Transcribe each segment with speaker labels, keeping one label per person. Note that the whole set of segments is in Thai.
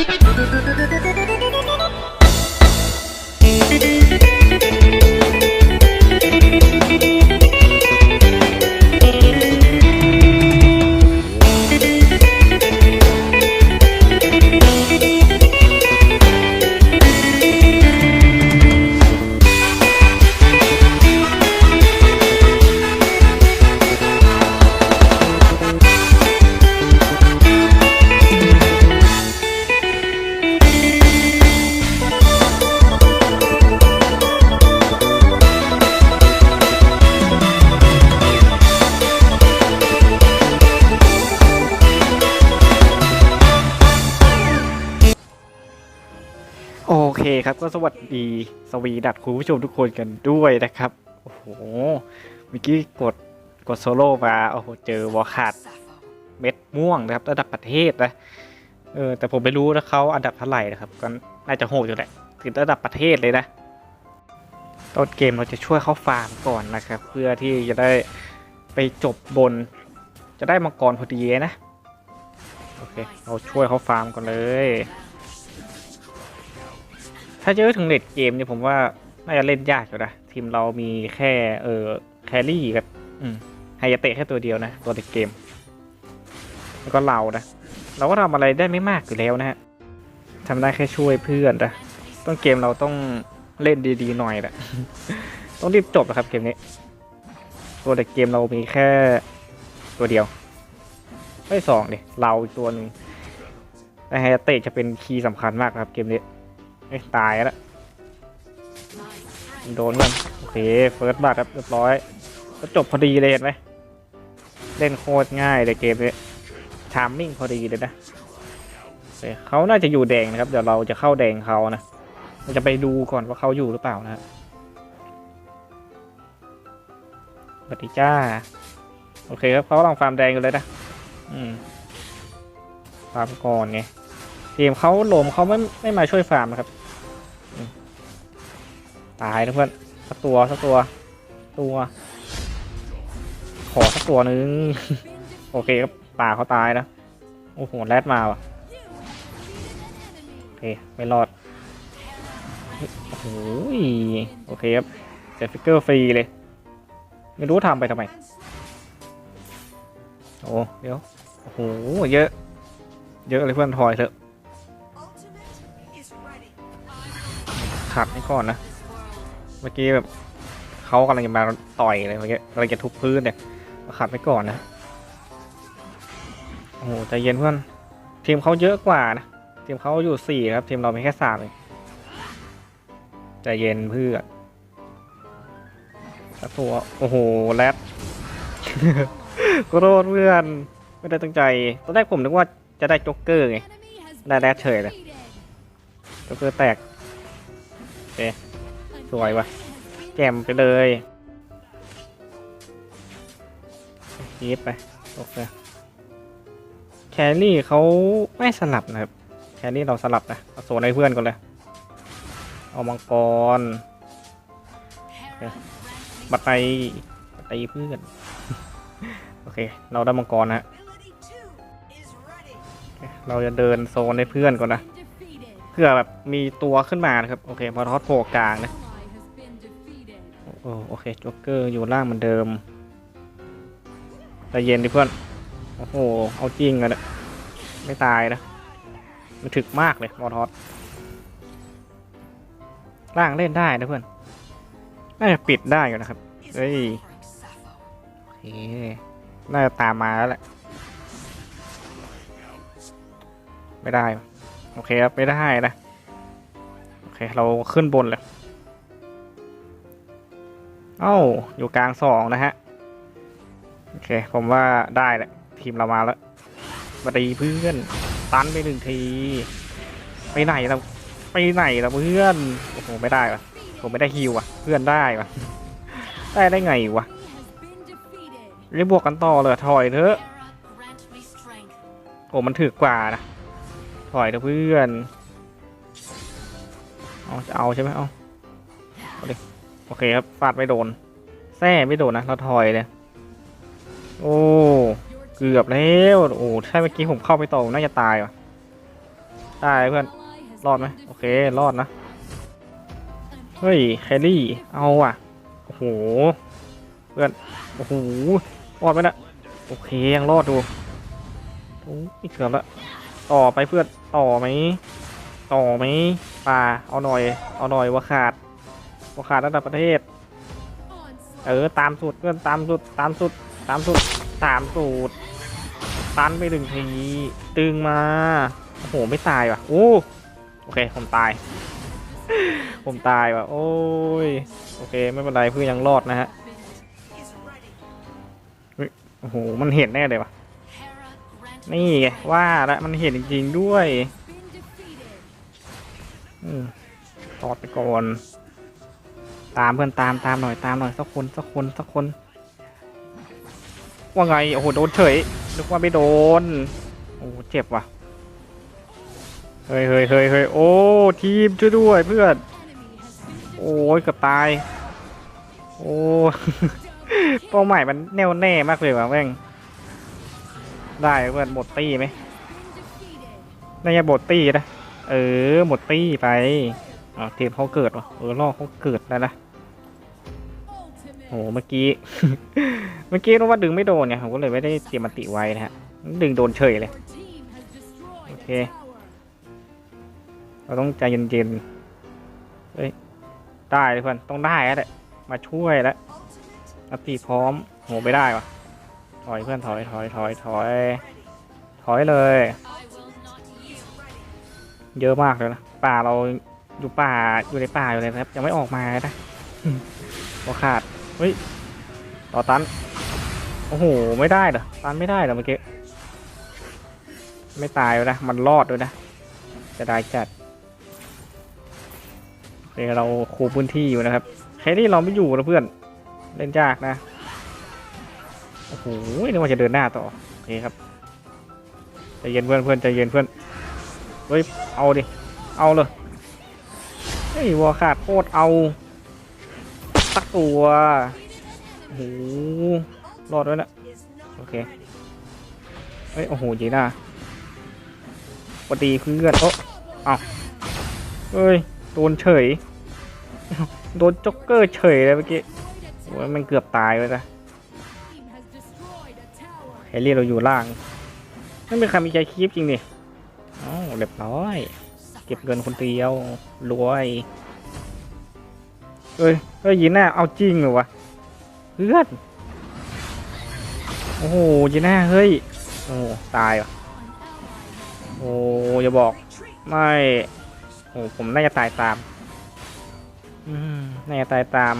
Speaker 1: Ha ha ha ha! โอเคครับก็สวัสดีสวีดัดคุณผู้ชมทุกคนกันด้วยนะครับ โอ้โหเมื่อกี้กดกดโซโล่มาโอ้โหเจอวอลขาดเม็ดม่วงนะครับ ระดับประเทศนะเออแต่ผมไม่รู้นะเขาอันดับเท่าไหร่นะครับก็น่าจะโหดอยู่แหละถึงระดับประเทศเลยนะต้นเกมเราจะช่วยเขาฟาร์มก่อนนะครับ เพื่อที่จะได้ไปจบบน จะได้มังกรพอดีนะโอเคเราช่วยเขาฟาร์มก่อนเลย ถ้าเจอถึงเลดเกมเนี่ยผมว่าน่าจะเล่นยากอยู่นะ ทีมเรามีแค่เออแครี่กับไฮยาเตะแค่ตัวเดียวนะ ตัวเลดเกม แล้วก็เรานะ เราก็ทำอะไรได้ไม่มากอยู่แล้วนะฮะทำได้แค่ช่วยเพื่อนนะต้นเกมเราต้องเล่นดีๆหน่อยแหละต้องรีบจบนะครับเกมนี้ ตัวเลดเกมเรามีแค่ตัวเดียว ไม่สองดิเราอีกตัวหนึ่งแต่ไฮยาเตะจะเป็นคีย์สำคัญมากครับเกมนี้ เอ้ยตายแล้วโดนมันโอเคเฟิร์สบัตครับเรียบร้อย ก็จบพอดีเลยเห็นไหมเล่นโคตรง่ายเลยเกมนี้ทามมิ่งพอดีเลยนะเเขาน่าจะอยู่แดงนะครับ เดี๋ยวเราจะเข้าแดงเขานะเราจะไปดูก่อนว่าเขาอยู่หรือเปล่านะฮะสวัสดีจ้า โอเคครับเขาลังฟาร์มแดงอยู่เลยนะ อืม ฟาร์มก่อนไงทีมเขาหลมเขาไม่ไม่มาช่วยฟาร์มนะครับ ตายนะเพื่อนสักตัวสักตัว ตัว ขอสักตัวนึง โอเคครับป่าเขาตายนะ โอ้โหแรดมาว่ะโอเคไม่รอด โอ้โหโอเคครับเจ็ฟิกเกอร์ฟรีเลย ไม่รู้ทำไปทำไม โอ้เดี๋ยว โอ้โหเยอะ เยอะเลยเพื่อนถอยเถอะขัดให้ก่อนนะ เมื่อกี้แบบเขากำลังจะมาต่อยเลยเมื่อกี้กำลังจะทุบพื้นเนี่ยขัดไปก่อนนะโอ้โหใจเย็นเพื่อนทีมเขาเยอะกว่านะทีมเขาอยู่สี่ครับทีมเรามีแค่สามเองใจเย็นเพื่อนสัตัวโอ้โหแรดก็โทษเพื่อนไม่ได้ตั้งใจตอนแรกผมนึกว่าจะได้จ็อกเกอร์ไงได้แรดเฉยเลยจ็อกเกอร์แตกเอ๊ สวยวะแจมไปเลยยีบไปโอเคแครี่เขาไม่สลับนะครับ แครี่เราสลับนะเอาโซนให้เพื่อนก่อนเลย เอามังกรเบัตไตบัตไตเพื่อน โอเค เราได้มังกรนะฮะเคเราจะเดินโซนให้เพื่อนก่อนนะเพื่อแบบมีตัวขึ้นมานะครับ โอเค พอทอดโผล่กลางนะ โอ้โอเคจ็อกเกอร์อยู่ล่างเหมือนเดิมใจเย็นดิเพื่อน โอ้โห เอาจริงอะเนี่ยไม่ตายนะ มันถึกมากเลยมอทอสล่างเล่นได้นะเพื่อน น่าจะปิดได้อยู่นะครับ เฮ้ยโอเคน่าจะตามมาแล้วแหละ ไม่ได้ โอเคครับ ไม่ได้นะ โอเค เราขึ้นบนเลย เอ้า อยู่กลางสองนะฮะ โอเค ผมว่าได้แหละ ทีมเรามาแล้วมาดีเพื่อน ตันไปหนึ่งที ไปไหนเราไปไหนเราเพื่อน โอ้โห ไม่ได้วะผมไม่ได้ฮิวอะ เพื่อนได้วะได้ได้ไงวะรีบบวกกันต่อเลยถอยเถอะ โอ้มันถือกว่านะ ถอยเถอะเพื่อน เอาจะเอาใช่ไหมเอาเอาดิ โอเคครับฟาดไม่โดน แท้ไม่โดนนะเราถอยเลย โอ้เกือบแล้วโอ้ถ้าเมื่อกี้ผมเข้าไปต่อน่าจะตายว่ะได้เพื่อนรอดไหมโอเครอดนะเฮ้ยแครี่เอาอะโอ้โหเพื่อนโอ้โหรอดไหมนะโอเคยังรอดดูโอ้ยเกือบละต่อไปเพื่อนต่อไหมต่อไหมป่าเอาหน่อย เอาหน่อยว่าขาด ว่าขาดระดับประเทศ เออตามสุดเพื่อนตามสุดตามสุดตามสุดตามสูตรตันไปหนึ่งทีตึงมาโอ้โหไม่ตายว่ะโอ้โอเคผมตาย ผมตายว่ะโอ้ยโอเคไม่เป็นไรเพื่อนยังรอดนะฮะโอ้โหมันเห็นแน่เลยว่ะนี่ไงว่าล้วมันเห็นจริงๆด้วย อืมตอดไปก่อน ตามเพื่อนตามตามหน่อยตามหน่อยสักคนสักคนสักคน ว่าไงโอ้โหโดนเฉยนึกว่าไม่โดนโอ้เจ็บว่ะเฮ้ยเฮ้ยเฮ้ยเฮ้ยโอ้ทีมช่วยด้วยเพื่อนโอ้ยเกือบตายโอ้เป้าหมายมันแน่วแน่มากเลยว่ะแม่งได้เพื่อนหมดตี้ไหมน่าจะหมดตี้นะเออหมดตี้ไป อ๋อทีมเขาเกิดวะเออลอกเขาเกิดแล้วนะโหเมื่อกี้ เมื่อกี้รู้ว่าดึงไม่โดนไงผมก็เลยไม่ได้เตรียมมันติไว้นะฮะ ดึงโดนเฉยเลย โอเค เราต้องใจเย็นๆ เฮ้ย ได้เลยเพื่อน ต้องได้แล้วแหละมาช่วยแล้วอัตติพร้อม โหไม่ได้วะถอยเพื่อนถอยถอยถอยถอย ถอยเลย เยอะมากเลยนะ ป่าเรา อยู่ป่าอยู่ในป่าอยู่เลยนะครับยังไม่ออกมานะพอขาดเฮ้ยต่อตันโอ้โหไม่ได้เหรอตันไม่ได้เหรอเมื่อกี้ไม่ตายเลยนะมันรอดด้วยนะจะได้จัดโอเคเราคูพื้นที่อยู่นะครับแค่นี้เราไม่อยู่แล้วเพื่อนเล่นยากนะโอ้โหนึกว่าจะเดินหน้าต่อโอเคครับใจเย็นเพื่อนเพื่อนใจเย็นเพื่อนเฮ้ยเอาดิเอาเลย เฮ้ยวอขาดโคตรเอาตักตัวโอ้โหรอดด้วยนะโอเคเฮ้ยโอ้โหจีน่าสวัสดีเพื่อนโอ้เอาเฮ้ยโดนเฉยโดนจ็อกเกอร์เฉยเลยเมื่อกี้โอ้ยมันเกือบตายเลยนะเฮลี่เราอยู่ล่างไม่มีใครมีใจคีบจริงดิเอ้าเรียบร้อย ก็บเงินคนเดียวรวยเฮ้ยเฮ้ยยีน่าเอาจริงเหรอวะเพื่อนโอ้โหยีน่าเฮ้ยโอ้ตายว่ะโอ้อย่าบอกไม่โอ้ผมน่าจะตายตามอืมน่าจะตายตาม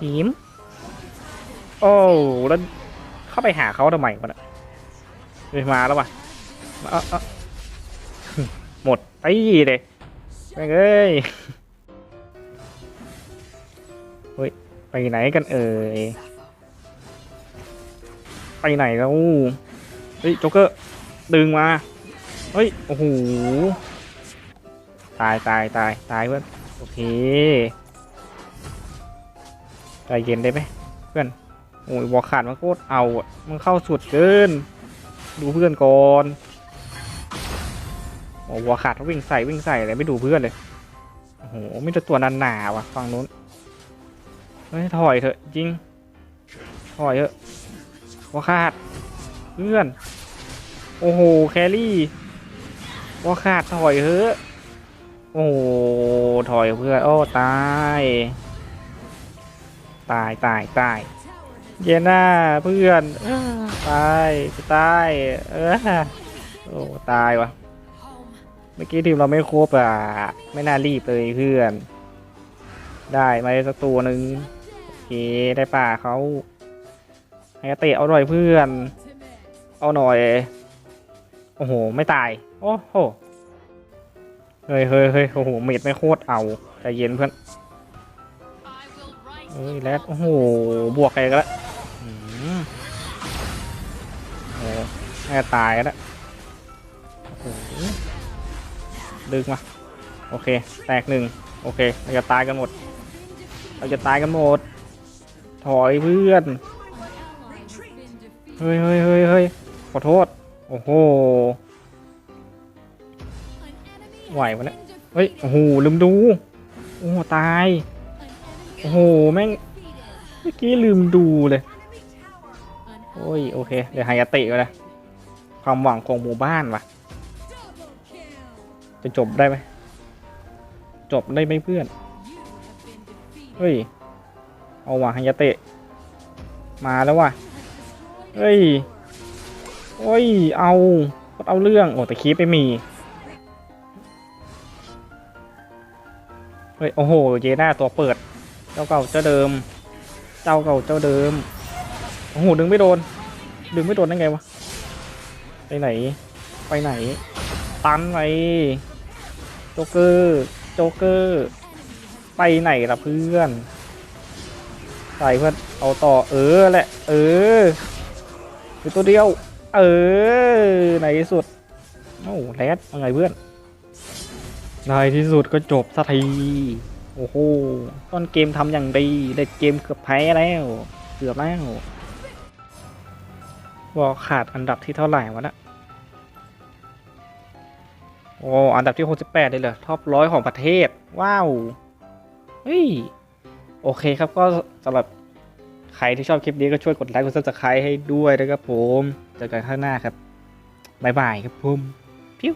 Speaker 1: หิมโอ้แล้วเข้าไปหาเขาทำไมวะเนี่ยเฮ้ยมาแล้ววะเอาเอ ไปเลยแม่งเอ้ยเฮ้ยไปไหนกันเอ่ยไปไหนแล้วเฮ้ยโจ๊กเกอร์ดึงมาเฮ้ยโอ้โหตายตายตายตายเพื่อนโอเคใจเย็นได้ไหมเพื่อนโอ้ยวอลขาดมันโคตรเอาอะมันเข้าสุดเกิน ดูเพื่อนก่อน โอ้วอลขาดวิ่งใส่วิ่งใส่เลยไม่ดูเพื่อนเลยโอ้โหมีแต่ตัวนันหนาว่ะฝั่งนู้นเฮ้ยถอยเถอะจริงถอยเถอะวอลขาดเพื่อนโอ้โหแครี่ว่าขาดถอยเฮ้อะโอ้ถอยเพื่อนโอ้ตายตายตายตายเยน่าเพื่อนตายตายเออโอ้ตายว่ะ เมื่อกี้ทีมเราไม่ครบอะ ไม่น่ารีบเลยเพื่อน ได้มาได้สักตัวหนึ่งโอเคได้ป่าเขาให้เตะเอาหน่อยเพื่อน เอาหน่อย โอ้โห ไม่ตาย โอ้โห เฮ้ยเฮ้ยเฮ้ยโอ้โห เม็ดไม่โคตรเอาใจเย็นเพื่อนเฮ้ยแล้วโอ้โห บวกอะไรกันละอืมโอ้แม่ตายแล้วโอ้โห ดึงมา โอเค แตกหนึ่งโอเค เราจะตายกันหมด เราจะตายกันหมด ถอยเพื่อน เฮ้ยเฮ้ยเฮ้ยเฮ้ยขอโทษ โอ้โห ไหววะเนี่ย เฮ้ย โอ้โห ลืมดู โอ้ตาย โอ้โห แม่ง เมื่อกี้ลืมดูเลย โอ้ย โอเค เดี๋ยวหายาเตะไปเลยความหวังของหมู่บ้านว่ะ จะจบได้ไหม จบได้ไหมเพื่อน เฮ้ย เอาว่ะฮายาเตะ มาแล้วว่ะ เฮ้ย โอ้ย เอาเอาเรื่อง โอ้แต่คีปไม่มี เฮ้ย โอ้โห เจน่าตัวเปิด เจ้าเก่าเจ้าเดิม เจ้าเก่าเจ้าเดิม โอ้โห ดึงไม่โดน ดึงไม่โดนได้ไงวะ ไปไหน ไปไหน ตันไปโจ๊กเกอร์โจ๊กเกอร์ไปไหนล่ะเพื่อนใส่เพื่อนเอาต่อเออแหละ เออคือตัวเดียว เออในที่สุดโอ้แรดว่าไงเพื่อนในที่สุดก็จบสักทีโอ้โหต้นเกมทำอย่างดีเด็ดเกมเกือบแพ้แล้วเกือบแล้วว่าขาดอันดับที่เท่าไหร่วะนะ โอ้อันดับที่ 68 เลยเหรอท็อปร้อยของประเทศ ว้าวเฮ้ยโอเคครับก็สำหรับใครที่ชอบคลิปนี้ก็ช่วยกดไลค์กดซับสไครต์ให้ด้วยนะครับผม เจอกันข้างหน้าครับ บ๊ายบายครับผมพิ้ว